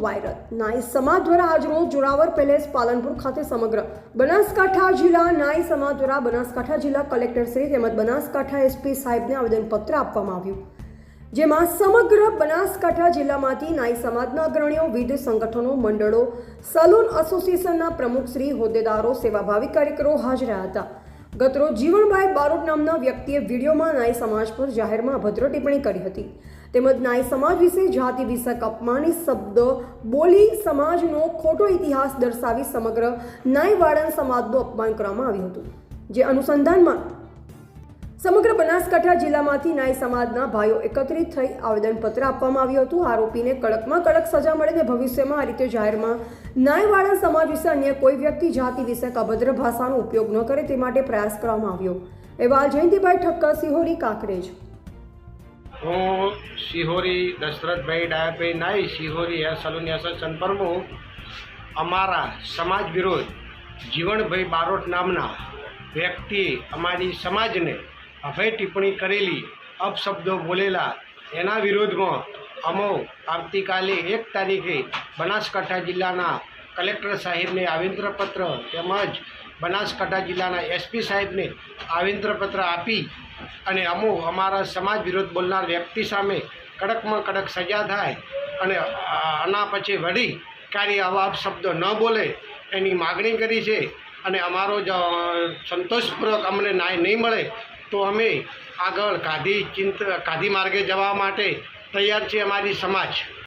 Viral. નાઈ સમાજ દ્વારા આજરોજ જોરાવર પેલેસ પાલનપુર ખાતે સમગ્ર બનાસકાંઠા જિલ્લા નાઈ સમાજ દ્વારા બનાસકાંઠા જિલ્લા કલેક્ટર શ્રી તેમજ બનાસકાંઠા એસપી સાહેબને આવેદનપત્ર આપવામાં આવ્યું. જેમાં સમગ્ર બનાસકાંઠા જિલ્લામાંથી નાઈ સમાજના અગ્રણીઓ, વિવિધ સંગઠનો, મંડળો, સલૂન એસોસિએશનના પ્રમુખ શ્રી હોદ્દેદારો, સેવાભાવી કાર્યકરો હાજર હતા. ગતરોજ જીવણભાઈ બારોટ નામના વ્યક્તિએ વિડીયોમાં નાઈ સમાજ પર જાહેરમાં અભદ્ર ટિપ્પણી કરી હતી. તેમજ નાઈ સમાજ વિશે જાતિ વિષયક અપમાનિત શબ્દ બોલી સમાજનો ખોટો ઇતિહાસ દર્શાવી સમગ્ર નાઈ વાળન સમાજનું અપમાન કરવામાં આવ્યું હતું. જે અનુસંધાનમાં સમગ્ર બનાસકાંઠા જિલ્લામાંથી નાય સમાજના ભાઈઓ એકત્રિત થઈ આવેદનપત્ર આપવામાં આવ્યું હતું. આરોપીને કડકમાં કડક સજા મળે ને ભવિષ્યમાં આ રીતે જાહેરમાં નાયવાળા સમાજ વિશે અન્ય કોઈ વ્યક્તિ જાતિ વિષયક અભદ્ર ભાષાનો ઉપયોગ ન કરે તે માટે પ્રયાસ કરવામાં આવ્યો. એવા જયંતિભાઈ ઠક્કર, સિહોરી કાંકરેજ. હું શિહોરી દશરથભાઈ ડાયાભાઈ નાઈ શિહોરી હેર સલૂન એસોસિએશન પ્રમુખ. અમારા સમાજ વિરોધ જીવણભાઈ બારોટ નામના વ્યક્તિ અમારી સમાજને અભય ટિપ્પણી કરેલી, અપશબ્દો બોલેલા, એના વિરોધમાં અમો આવતીકાલે એક તારીખે બનાસકાંઠા જિલ્લાના કલેક્ટર સાહેબને આવેદનપત્ર તેમજ બનાસકાંઠા જિલ્લાના એસપી સાહેબને આવેદનપત્ર આપી અને અમો અમારા સમાજ વિરોધ બોલનાર વ્યક્તિ સામે કડકમાં કડક સજા થાય અને આના પછી વળી કાર્ય આવા શબ્દો ન બોલે એની માગણી કરી છે અને અમારો સંતોષપૂર્વક અમને ન્યાય નહીં મળે તો અમે આગળ ગાંધી ચિંત ગાંધી માર્ગે જવા માટે તૈયાર છે અમારી સમાજ.